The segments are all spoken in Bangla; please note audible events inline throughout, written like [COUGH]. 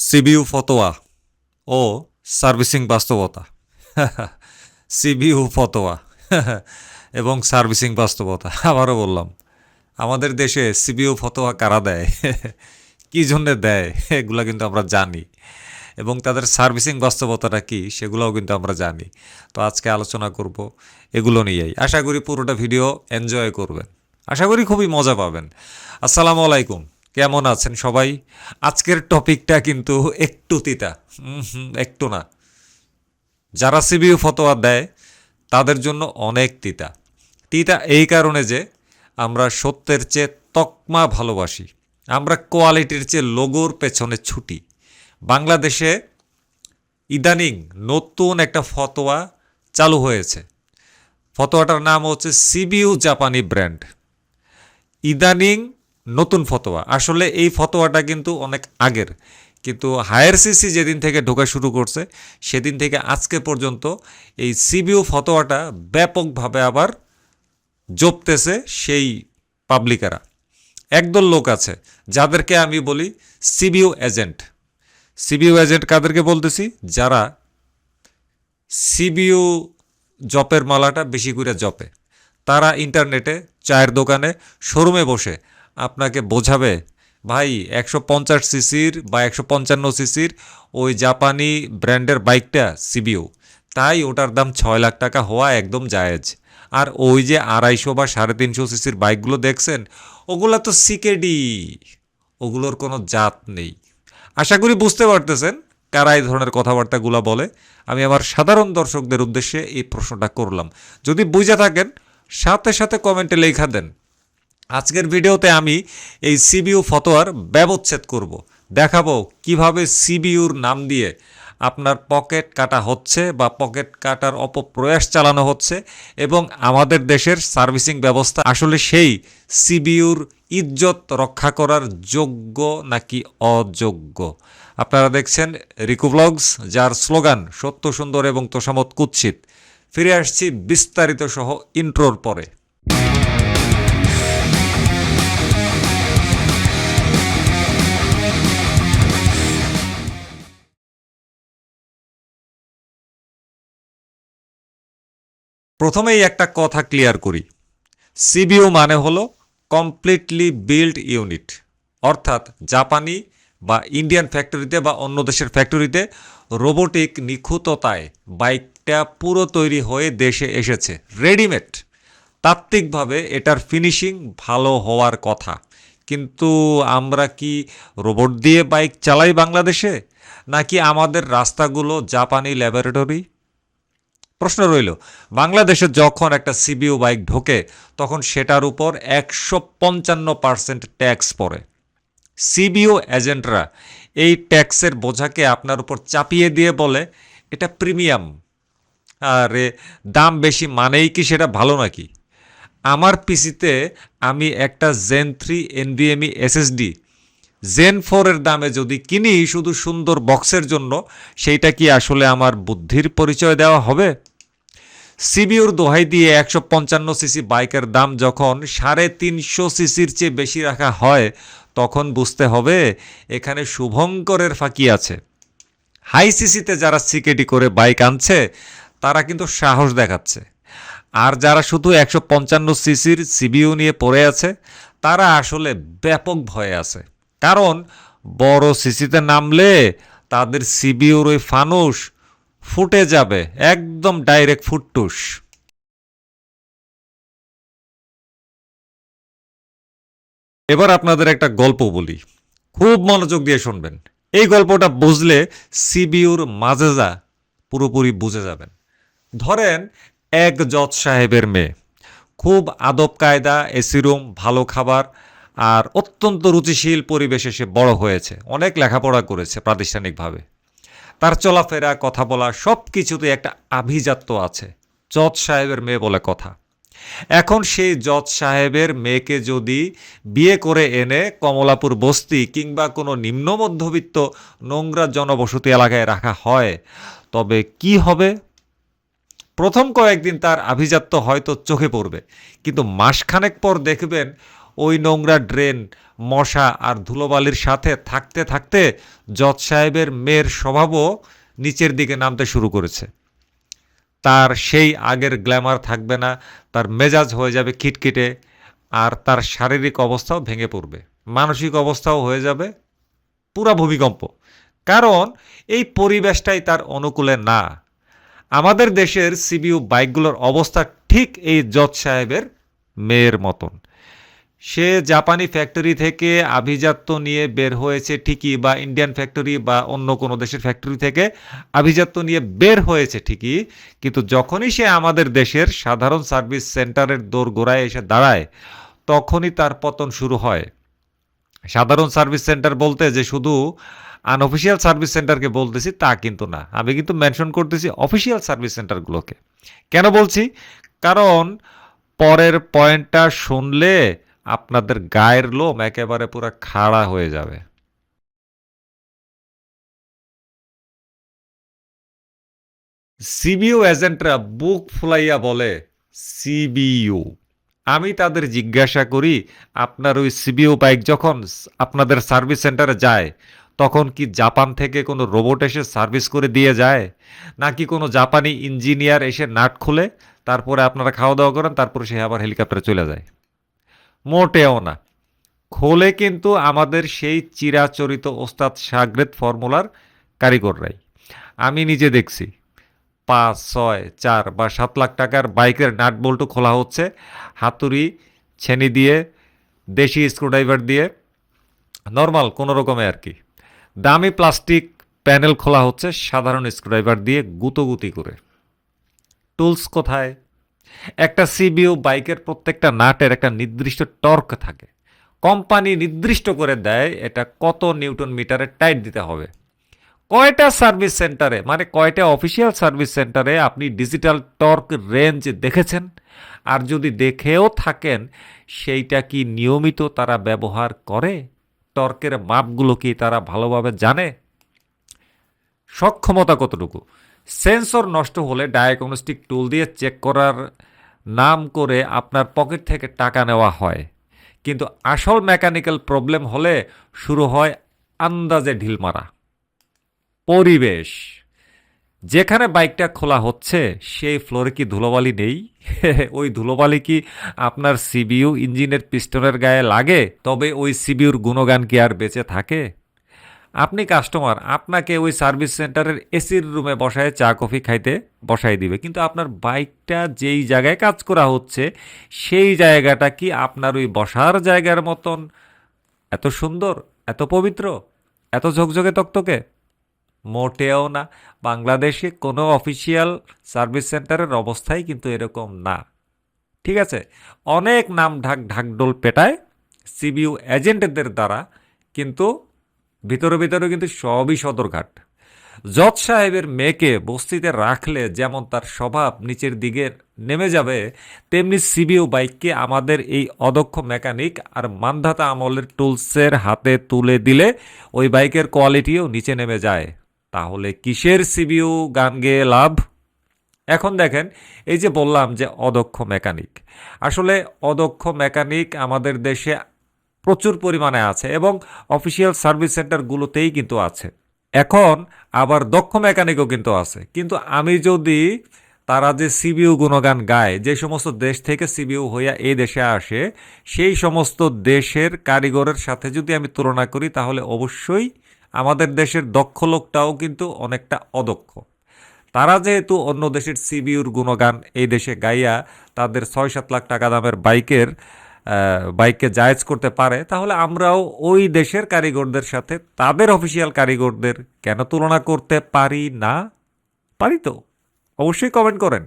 সিবিইউ ফতোয়া ও সার্ভিসিং বাস্তবতা। সিবিউ ফতোয়া এবং সার্ভিসিং বাস্তবতা, আবারও বললাম। আমাদের দেশে সিবিউ ফতোয়া কারা দেয়? কী জন্যে দেয়? এগুলো কিন্তু আমরা জানি। এবং তাদের সার্ভিসিং বাস্তবতাটা কী, সেগুলোও কিন্তু আমরা জানি। তো আজকে আলোচনা করব এগুলো নিয়েই। আশা করি পুরোটা ভিডিও এনজয় করবেন। আশা করি খুবই মজা পাবেন। আসসালামু আলাইকুম। কেমন আছেন সবাই? আজকের টপিকটা কিন্তু একটু তিতা। একটু না। যারা সিবিউ ফতোয়া দেয়, তাদের জন্য অনেক তিতা। তিতা এই কারণে যে আমরা সত্যের চেয়ে তকমা ভালোবাসি। আমরা কোয়ালিটির চেয়ে লোগোর পেছনে ছুটি। বাংলাদেশে ইদানিং নতুন একটা ফতোয়া চালু হয়েছে। ফতোয়াটার নাম হচ্ছে সিবিইউ জাপানি ব্র্যান্ড। ইদানিং নতুন ফতোয়া। আসলে এই ফতোয়াটা কিন্তু অনেক আগের। কিন্তু হায়ার সিসি যেদিন থেকে ঢোকা শুরু করছে, সেদিন থেকে আজকে পর্যন্ত এই সিবিইউ ফতোয়াটা ব্যাপকভাবে আবার জপতেছে সেই পাবলিকেরা। একদল লোক আছে, যাদেরকে আমি বলি সিবিইউ এজেন্ট। সিবিইউ এজেন্ট কাদেরকে বলতেছি? যারা সিবিইউ জপের মালাটা বেশি করে জপে। তারা ইন্টারনেটে চায়ের দোকানে, শোরুমে বসে আপনাকে বোঝাবে, ভাই, একশো পঞ্চাশ সিসির বা একশো পঞ্চান্ন সিসির ওই জাপানি ব্র্যান্ডের বাইকটা সিবিইউ তাই ওটার দাম ছয় লাখ টাকা হওয়া একদম জায়েজ। আর ওই যে আড়াইশো বা সাড়ে তিনশো সিসির বাইকগুলো দেখছেন, ওগুলা তো সিকেডি। ওগুলোর কোনো জাত নেই। আশা করি বুঝতে পারতেছেন কারা এই ধরনের কথাবার্তাগুলো বলে। আমি আমার সাধারণ দর্শকদের উদ্দেশ্যে এই প্রশ্নটা করলাম। যদি বুঝে থাকেন, সাথে সাথে কমেন্টে লেখা দেন। আজকের ভিডিওতে আমি এই সিবিইউ ফতোয়ার ব্যবচ্ছেদ করব। দেখাবো কীভাবে সিবিইউর নাম দিয়ে আপনার পকেট কাটা হচ্ছে বা পকেট কাটার অপপ্রয়াস চালানো হচ্ছে এবং আমাদের দেশের সার্ভিসিং ব্যবস্থা আসলে সেই সিবিইউর ইজ্জত রক্ষা করার যোগ্য নাকি অযোগ্য? আপনারা দেখছেন রিকু ব্লগস, যার স্লোগান, সত্য সুন্দর এবং তোষামত কুৎসিত। ফিরে আসছি বিস্তারিত সহ ইন্ট্রোর পরে। প্রথমেই একটা কথা ক্লিয়ার করি। সিবিইউ মানে হলো কমপ্লিটলি বিল্ড ইউনিট অর্থাৎ জাপানি বা ইন্ডিয়ান ফ্যাক্টরিতে বা অন্য দেশের ফ্যাক্টরিতে রোবোটিক নিখুঁততায় বাইকটা পুরো তৈরি হয়ে দেশে এসেছে। রেডিমেড তাত্ত্বিকভাবে এটার ফিনিশিং ভালো হওয়ার কথা। কিন্তু আমরা কি রোবট দিয়ে বাইক চালাই বাংলাদেশে? নাকি আমাদের রাস্তাগুলো জাপানি ল্যাবরেটরি প্রশ্ন রইল, বাংলাদেশে যখন একটা সিবিইউ বাইক ঢোকে, তখন সেটার উপর একশো পঞ্চান্ন পার্সেন্ট ট্যাক্স পড়ে। সিবিও এজেন্টরা এই ট্যাক্সের বোঝাকে আপনার উপর চাপিয়ে দিয়ে বলে, এটা প্রিমিয়াম। আরে, দাম বেশি মানেই কি সেটা ভালো নাকি? আমার পিসিতে আমি একটা gen three NVMe SSD, gen ফোরের দামে যদি কিনি শুধু সুন্দর বক্সের জন্য, সেইটা কি আসলে আমার বুদ্ধির পরিচয় দেওয়া হবে? সিবিউর দোহাই দিয়ে একশো পঞ্চান্ন সিসি বাইকের দাম যখন সাড়ে তিনশো সিসির চেয়ে বেশি রাখা হয়, তখন বুঝতে হবে এখানে শুভঙ্করের ফাঁকি আছে। হাই সিসিতে যারা সিকেটি করে বাইক আনছে, তারা কিন্তু সাহস দেখাচ্ছে। আর যারা শুধু একশো পঞ্চান্ন সিসির সিবিউ নিয়ে পড়ে আছে, তারা আসলে ব্যাপক ভয়ে আছে। কারণ বড় সিসিতে নামলে তাদের সিবিউর ওই ফানুস ফুটে যাবে, একদম ডাইরেক্ট ফুটটুস। এবার আপনাদের একটা গল্প বলি। খুব মনোযোগ দিয়ে শুনবেন। এই গল্পটা বুঝলে সিবিউর মাজেজা পুরোপুরি বুঝে যাবেন। ধরেন, এক জজ সাহেবের মেয়ে। খুব আদব কায়দা, এসি রুম, ভালো খাবার, আর অত্যন্ত রুচিশীল পরিবেশে সে বড় হয়েছে। অনেক লেখাপড়া করেছে প্রাতিষ্ঠানিকভাবে। তার চলাফেরা, কথা বলা সব কিছুতে একটা আভিজাত্য আছে। জজ সাহেবের মেয়ে বলে কথা। এখন সেই জজ সাহেবের মেয়েকে যদি বিয়ে করে এনে কমলাপুর বস্তি কিংবা কোনো নিম্ন মধ্যবিত্ত নোংরা জনবসতি এলাকায় রাখা হয়, তবে কি হবে? প্রথম কয়েকদিন তার আভিজাত্য হয়তো চোখে পড়বে। কিন্তু মাসখানেক পর দেখবেন ওই নোংরা ড্রেন, মশা আর ধুলোবালির সাথে থাকতে থাকতে জজ সাহেবের মেয়ের স্বভাবও নিচের দিকে নামতে শুরু করেছে। তার সেই আগের গ্ল্যামার থাকবে না, তার মেজাজ হয়ে যাবে খিটখিটে আর তার শারীরিক অবস্থাও ভেঙে পড়বে। মানসিক অবস্থাও হয়ে যাবে পুরা ভূমিকম্প। কারণ এই পরিবেশটাই তার অনুকূলে না। আমাদের দেশের সিবিউ বাইকগুলোর অবস্থা ঠিক এই জজ সাহেবের মেয়ের মতন। সে জাপানি ফ্যাক্টরি থেকে আভিজাত্য নিয়ে বের হয়েছে ঠিকই বা ইন্ডিয়ান ফ্যাক্টরি বা অন্য কোনো দেশের ফ্যাক্টরি থেকে আভিজাত্য নিয়ে বের হয়েছে ঠিকই, কিন্তু যখনই সে আমাদের দেশের সাধারণ সার্ভিস সেন্টারের দোর গোড়ায় এসে দাঁড়ায়, তখনই তার পতন শুরু হয়। সাধারণ সার্ভিস সেন্টার বলতে যে শুধু আনঅফিসিয়াল সার্ভিস সেন্টারকে বলতেছি তা কিন্তু না, আমি কিন্তু মেনশন করতেছি অফিসিয়াল সার্ভিস সেন্টারগুলোকে। কেন বলছি? কারণ পরের পয়েন্টটা শুনলে আপনাদের গায়ের লোম একেবারে পুরো খাড়া হয়ে যাবে। সিবিইউ এজেন্টরা বুক ফুলাইয়া বলে, সিবিইউ। আমি তাদের জিজ্ঞাসা করি, আপনার ওই সিবিইউ বাইক যখন আপনাদের সার্ভিস সেন্টারে যায়, তখন কি জাপান থেকে কোনো রোবট এসে সার্ভিস করে দিয়ে যায়? নাকি কোনো জাপানি ইঞ্জিনিয়ার এসে নাট খুলে, তারপরে আপনারা খাওয়া দাওয়া করেন, তারপরে সে আবার হেলিকপ্টারে চলে যায়? মোটেও না। খোলে কিন্তু আমাদের সেই চিরাচরিত ওস্তাদ সাগরেদ ফর্মুলার কারিগররাই। আমি নিজে দেখছি। পাঁচ, ছয়, চার বা সাত লাখ টাকার বাইকের নাট বল্টু খোলা হচ্ছে। হাতুড়ি, ছেনি দিয়ে, দেশি স্ক্রুড্রাইভার দিয়ে। নর্মাল, কোনো রকমে আর কি। দামি প্লাস্টিক প্যানেল খোলা হচ্ছে সাধারণ স্ক্রুড্রাইভার দিয়ে গুতোগুতি করে। টুলস কোথায়? একটা সিবিও বাইকের প্রত্যেকটা নাটের একটা নির্দিষ্ট টর্ক থাকে। কোম্পানি নির্দিষ্ট করে দেয় এটা কত নিউটন মিটারে টাইট দিতে হবে। কয়টা সার্ভিস সেন্টারে মানে কয়টা অফিসিয়াল সার্ভিস সেন্টারে আপনি ডিজিটাল টর্ক রেঞ্জ দেখেছেন? আর যদি দেখেও থাকেন, সেইটা কি নিয়মিত তারা ব্যবহার করে? টর্কের মাপগুলো কি তারা ভালোভাবে জানে? সক্ষমতা কতটুকু? সেন্সর নষ্ট হলে ডায়াগনস্টিক টুল দিয়ে চেক করার নাম করে আপনার পকেট থেকে টাকা নেওয়া হয়। কিন্তু আসল মেকানিক্যাল প্রবলেম হলে শুরু হয় আন্দাজে ঢিল মারা। পরিবেশ। যেখানে বাইকটা খোলা হচ্ছে, সেই ফ্লোরে কি ধুলোবালি নেই? [LAUGHS] ওই ধুলোবালি কি আপনার সিবিইউ ইঞ্জিনের পিস্টনের গায়ে লাগে? তবে ওই সিবিউর গুণগান কি আর বেঁচে থাকে? আপনি কাস্টমার আপনাকে ওই সার্ভিস সেন্টারের এসির রুমে বসায় চা কফি খাইতে বসাই দিবে। কিন্তু আপনার বাইকটা যেই জায়গায় কাজ করা হচ্ছে, সেই জায়গাটা কি আপনার ওই বসার জায়গার মতন? এত সুন্দর, এত পবিত্র, এত ঝকঝকে তকতকে? মোটেও না। বাংলাদেশে কোনো অফিসিয়াল সার্ভিস সেন্টারের অবস্থাই কিন্তু এরকম না। ঠিক আছে? অনেক নাম ঢাক ঢাকডোল পেটায় সিবিউ এজেন্টদের দ্বারা, কিন্তু ভিতরে ভিতরে কিন্তু সবই সদরঘাট। জজ সাহেবের মেয়েকে বস্তিতে রাখলে যেমন তার স্বভাব নিচের দিকে নেমে যাবে, তেমনি সিবিইউ বাইককে আমাদের এই অদক্ষ মেকানিক আর মানধাতা আমলের টুলসের হাতে তুলে দিলে ওই বাইকের কোয়ালিটিও নিচে নেমে যায়। তাহলে কিসের সিবিইউ গান গেয়ে লাভ? এখন দেখেন, এই যে বললাম যে অদক্ষ মেকানিক। আসলে অদক্ষ মেকানিক আমাদের দেশে প্রচুর পরিমাণে আছে এবং অফিসিয়াল সার্ভিস সেন্টারগুলোতেই কিন্তু আছে। এখন আবার দক্ষ মেকানিকও কিন্তু আছে। কিন্তু আমি যদি তারা যে সিবিইউ গুণগান গায়, যে সমস্ত দেশ থেকে সিবিইউ হইয়া এই দেশে আসে, সেই সমস্ত দেশের কারিগরের সাথে যদি আমি তুলনা করি, তাহলে অবশ্যই আমাদের দেশের দক্ষ লোকটাও কিন্তু অনেকটা অদক্ষ। তারা যেহেতু অন্য দেশের সিবিউর গুণগান এই দেশে গাইয়া তাদের ছয় সাত লাখ টাকা দামের বাইকের বাইককে জায়েজ করতে পারে, তাহলে আমরাও ওই দেশের কারিগরদের সাথে, তাদের অফিসিয়াল কারিগরদের কেন তুলনা করতে পারি না? পারি তো, অবশ্যই কমেন্ট করেন।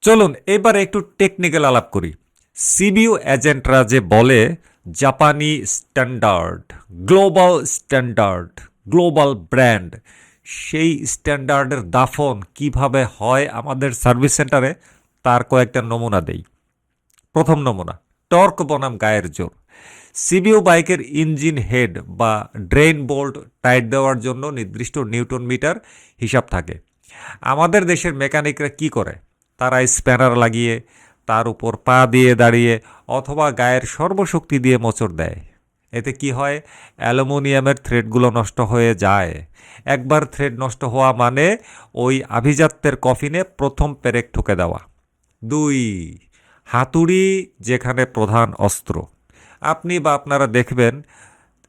চলুন, এবারে একটু টেকনিক্যাল আলাপ করি। সিবিইউ এজেন্টরা যে বলে, জাপানি standard global standard global brand সেই স্ট্যান্ডার্ডের দাফন কীভাবে হয় আমাদের সার্ভিস সেন্টারে, তার কয়েকটা নমুনা দেই। প্রথম নমুনা, টর্ক বনাম গায়ের জোর। সিবিইউ বাইকের ইঞ্জিন হেড বা ড্রেন বোল্ট টাইট দেওয়ার জন্য নির্দিষ্ট নিউটন মিটার হিসাব থাকে। আমাদের দেশের মেকানিকরা কি করে? তারা স্প্যানার লাগিয়ে, তার উপর পা দিয়ে দাঁড়িয়ে অথবা গায়ের সর্বশক্তি দিয়ে মোচড় দেয়। এতে কি হয়? অ্যালুমিনিয়ামের থ্রেডগুলো নষ্ট হয়ে যায়। একবার থ্রেড নষ্ট হওয়া মানে ওই আভিজাত্যের কফিনে প্রথম পেরেক ঠুকে দেওয়া। দুই, হাতুড়ি যেখানে প্রধান অস্ত্র। আপনি বা আপনারা দেখবেন,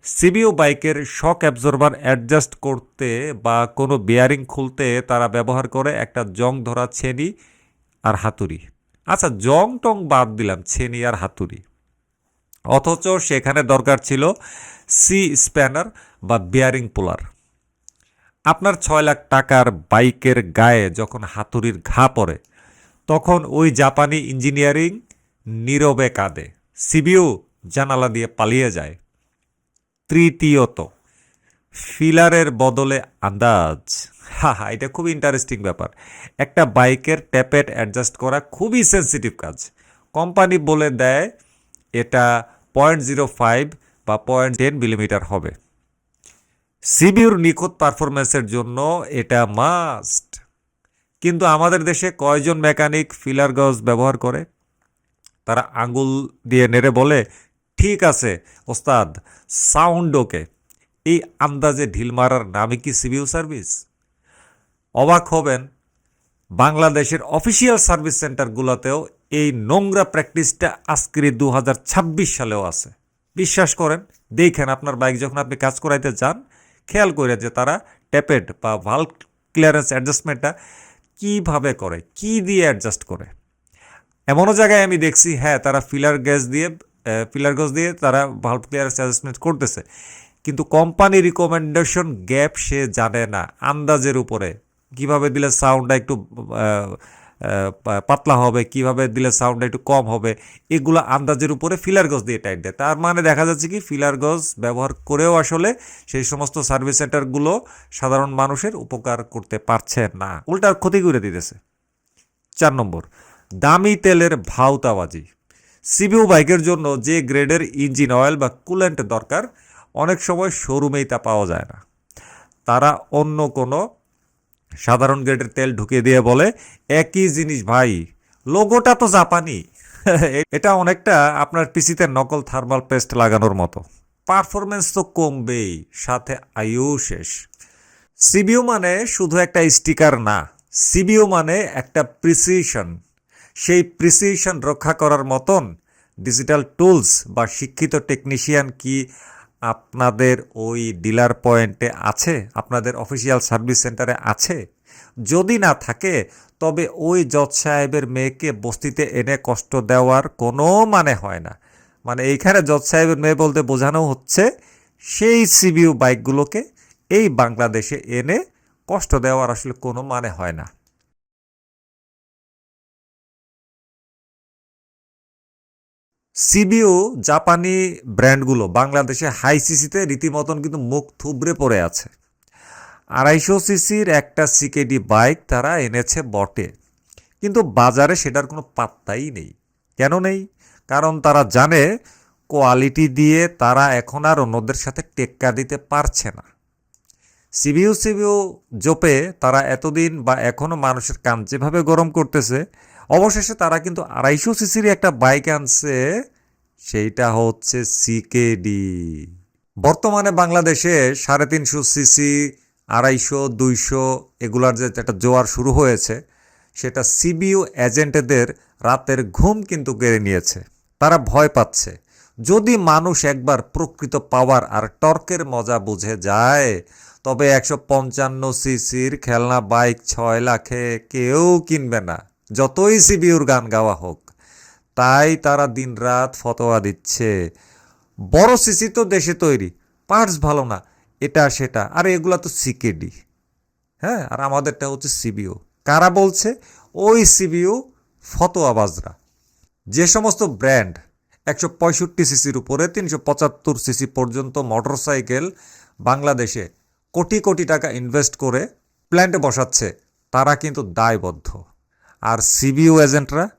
সিবিও বাইকের শক অ্যাবজর্বার অ্যাডজাস্ট করতে বা কোনো বিয়ারিং খুলতে তারা ব্যবহার করে একটা জং ধরা ছেনি আর হাতুড়ি। আচ্ছা জং টং বাদ দিলাম, ছেনি আর হাতুড়ি। অথচ সেখানে দরকার ছিল সি স্প্যানার বা বিয়ারিং পুলার। আপনার ছয় লাখ টাকার বাইকের গায়ে যখন হাতুড়ির ঘা পড়ে, তখন ওই জাপানি ইঞ্জিনিয়ারিং নীরবে কাঁদে। সিবিও জানালা দিয়ে পালিয়ে যায়। তৃতীয়ত, ফিলারের বদলে আন্দাজ। হা হা এটা খুব ইন্টারেস্টিং ব্যাপার। একটা বাইকের ট্যাপেট অ্যাডজাস্ট করা খুবই সেন্সিটিভ কাজ। কোম্পানি বলে দেয় এটা পয়েন্ট জিরো ফাইভ বা পয়েন্ট টেন মিলিমিটার হবে। সিবিউর নিখুঁত পারফরমেন্সের জন্য এটা মাস্ট কিন্তু আমাদের দেশে কয়জন মেকানিক ফিলার গজ ব্যবহার করে? তারা আঙ্গুল দিয়ে নেড়ে বলে, ঠিক আছে, ওস্তাদ সাউন্ড ওকে এই আন্দাজে ঢিল মারার নামই কি সিবিউ সার্ভিস অবাক হবেন বাংলাদেশের অফিসিয়াল সার্ভিস সেন্টারগুলোতেও এই নোংরা প্র্যাকটিসটা আজকের দু হাজার ছাব্বিশ সালেও আছে। বিশ্বাস করেন, দেখেন আপনার বাইক যখন আপনি কাজ করাইতে যান, খেয়াল করে যে তারা ট্যাপেড বা ভালো ক্লিয়ারেন্স অ্যাডজাস্টমেন্টটা কীভাবে করে, কি দিয়ে অ্যাডজাস্ট করে। এমনও জায়গায় আমি দেখছি হ্যাঁ তারা ফিলার গ্যাস দিয়ে ফিলার গ্যাস দিয়ে তারা ভাল্ব ক্লিয়ারেন্স অ্যাডজাস্টমেন্ট করতেছে। কিন্তু কোম্পানি রিকমেন্ডেশন গ্যাপ সে জানে না, আন্দাজের উপরে। কীভাবে দিলে সাউন্ডটা একটু পাতলা হবে, কীভাবে দিলে সাউন্ডটা একটু কম হবে, এগুলো আন্দাজের উপরে ফিলার গজ দিয়ে টাইট দেয়। তার মানে দেখা যাচ্ছে কি ফিলার গজ ব্যবহার করেও আসলে সেই সমস্ত সার্ভিস সেন্টারগুলো সাধারণ মানুষের উপকার করতে পারছে না। উল্টা ক্ষতি করে দিতেছে। চার নম্বর, দামি তেলের ভাউতাবাজি সিবিউ বাইকের জন্য যে গ্রেডের ইঞ্জিন অয়েল বা কুলেন্ট দরকার, অনেক সময় শোরুমেই তা পাওয়া যায় না। তারা অন্য কোনো সাধারণ গ্রেডের তেল ঢুকিয়ে দিয়ে বলে, একই জিনিস ভাই, লোগোটা তো জাপানি। [LAUGHS] এটা অনেকটা আপনার পিসিতে নকল থার্মাল পেস্ট লাগানোর মতো। পারফরমেন্স তো কমবেই, সাথে আয়ু শেষ। সিবিউ মানে শুধু একটা স্টিকার না সিবিউ মানে একটা প্রিসিশন। সেই প্রিসিশন রক্ষা করার মতন ডিজিটাল টুলস বা শিক্ষিত টেকনিশিয়ান কি আপনাদের ওই ডিলার পয়েন্টে আছে? আপনাদের অফিসিয়াল সার্ভিস সেন্টারে আছে? যদি না থাকে, তবে ওই জজ সাহেবের মেয়েকে বস্তিতে এনে কষ্ট দেওয়ার কোনো মানে হয় না। মানে এইখানে জজ সাহেবের মেয়ে বলতে বোঝানো হচ্ছে, সেই সিবিউ বাইকগুলোকে এই বাংলাদেশে এনে কষ্ট দেওয়ার আসলে কোনো মানে হয় না। সিবিও জাপানি ব্র্যান্ডগুলো বাংলাদেশে হাই সিসিতে রীতিমতন কিন্তু মুখ থুবড়ে পড়ে আছে। আড়াইশো সিসির একটা সিকেডি বাইক তারা এনেছে বটে। কিন্তু বাজারে সেটার কোনো পাত্তাই নেই। কেন নেই? কারণ তারা জানে কোয়ালিটি দিয়ে তারা এখন আর অন্যদের সাথে টেক্কা দিতে পারছে না। সিবিউ সিবিউ জোপে তারা এতদিন বা এখনও মানুষের কান যেভাবে গরম করতেছে অবশেষে তারা কিন্তু আড়াইশো সিসির একটা বাইক আনছে, সেইটা হচ্ছে সিকেডি বর্তমানে বাংলাদেশে সাড়ে তিনশো সিসি, আড়াইশো, দুইশো এগুলার যে একটা জোয়ার শুরু হয়েছে, সেটা সিবিইউ এজেন্টদের রাতের ঘুম কিন্তু কেড়ে নিয়েছে। তারা ভয় পাচ্ছে। যদি মানুষ একবার প্রকৃত পাওয়ার আর টর্কের মজা বুঝে যায়, তবে একশো পঞ্চান্ন সিসির খেলনা বাইক ছয় লাখে কেউ কিনবে না। যতই সিবিউর গান গাওয়া হোক, তাই তারা দিনরাত ফতোয়া দিচ্ছে। বড় সিসি তো দেশে তৈরি, পার্টস ভালো না, এটা সেটা, আর এগুলা তো সিকেডি। হ্যাঁ আর আমাদেরটা হচ্ছে সিবিও। কারা বলছে? ওই সিবিও ফতোয়াবাজরা। যে সমস্ত ব্র্যান্ড একশো পঁয়ষট্টি সিসির উপরে, তিনশো পঁচাত্তর সিসি পর্যন্ত মোটরসাইকেল বাংলাদেশে কোটি কোটি টাকা ইনভেস্ট করে প্ল্যান্টে বসাচ্ছে, তারা কিন্তু দায়বদ্ধ। আর সিবিও এজেন্টরা,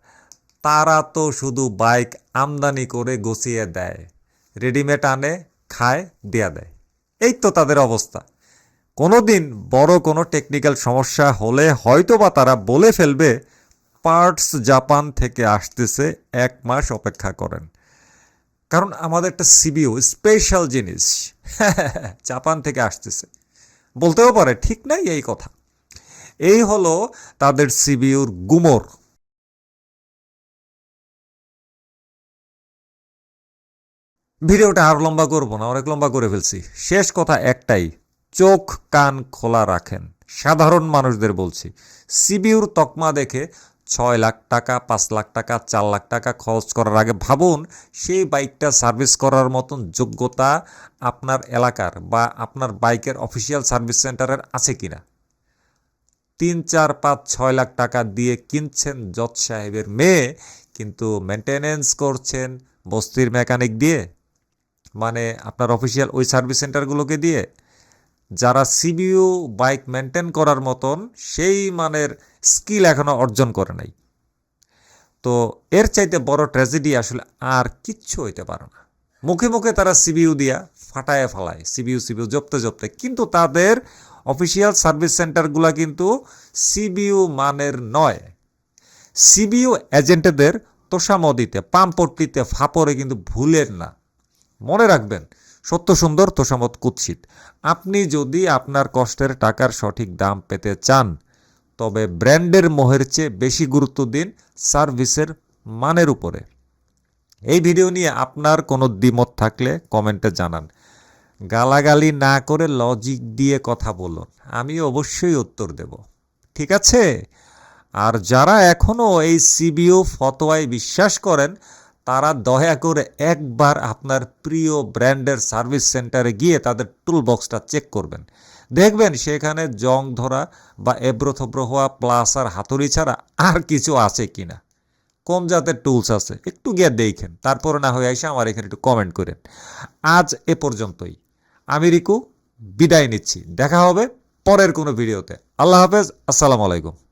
তারা তো শুধু বাইক আমদানি করে গছিয়ে দেয়, রেডিমেড আনে, খায়, দেয়া দেয়। এই তো তাদের অবস্থা। কোনো দিন বড় কোনো টেকনিক্যাল সমস্যা হলে হয়তো বা তারা বলে ফেলবে, পার্টস জাপান থেকে আসতেছে, এক মাস অপেক্ষা করেন। কারণ আমাদের একটা সিবিও স্পেশাল জিনিস, [LAUGHS] জাপান থেকে আসতেছে। বলতেও পারে, ঠিক নাই এই কথা। এই হলো তাদের সিবিউর গুমর। ভিডিওটা আর লম্বা করব না, অনেক লম্বা করে ফেলছি। শেষ কথা একটাই, চোখ কান খোলা রাখেন, সাধারণ মানুষদের বলছি। সিবিউর তকমা দেখে ছয় লাখ টাকা, পাঁচ লাখ টাকা, চার লাখ টাকা খরচ করার আগে ভাবুন, সেই বাইকটা সার্ভিস করার মতন যোগ্যতা আপনার এলাকার বা আপনার বাইকের অফিসিয়াল সার্ভিস সেন্টারের আছে কিনা। তিন, চার, পাঁচ, ছয় লাখ টাকা দিয়ে কিনছেন জজ সাহেবের মেয়ে, কিন্তু মেনটেনেন্স করছেন বস্তির মেকানিক দিয়ে মানে আপনার অফিসিয়াল ওই সার্ভিস সেন্টারগুলোকে দিয়ে। যারা সিবিইউ বাইক মেনটেন করার মতন, সেই মানের স্কিল এখনও অর্জন করে নাই। তো এর চাইতে বড় ট্র্যাজেডি আসলে আর কিচ্ছু হইতে পারে না। মুখে মুখে তারা সিবিইউ দিয়া ফাটায় ফালায় সিবিইউ সিবিইউ জপতে জপতে। কিন্তু তাদের অফিসিয়াল সার্ভিস সেন্টারগুলো কিন্তু সিবিইউ মানের নয়। সিবিইউ এজেন্টদের তোষামদিতে, পাম্পট্টিতে, ফাপড়ে কিন্তু ভুলের না। মনে রাখবেন, সত্য সুন্দর তোষামত কুৎসিত। আপনি যদি আপনার কষ্টের টাকার সঠিক দাম পেতে চান, তবে ব্র্যান্ডের মোহের চেয়ে বেশি গুরুত্ব দিন সার্ভিসের মানের উপরে। এই ভিডিও নিয়ে আপনার কোনো দ্বিমত থাকলে কমেন্টে জানান। গালাগালি না করে লজিক দিয়ে কথা বলুন, আমি অবশ্যই উত্তর দেব। ঠিক আছে? আর যারা এখনও এই সিবিও ফতোয়ায় বিশ্বাস করেন, তারা দয়া করে একবার আপনার প্রিয় ব্র্যান্ডের সার্ভিস সেন্টারে গিয়ে তাদের টুল বক্সটা চেক করবেন। দেখবেন সেখানে জং ধরা বা এব্রো থব্রো হওয়া প্লাস আর হাতুড়ি ছাড়া আর কিছু আছে কি না কোন জাতের টুলস আছে, একটু গিয়ে দেখেন, তারপরে না হয়ে এসে আমার এখানে একটু কমেন্ট করেন। আজ এ পর্যন্তই। আমি রিকু বিদায় নিচ্ছি। দেখা হবে পরের কোনো ভিডিওতে। আল্লাহ হাফেজ আসসালামু আলাইকুম।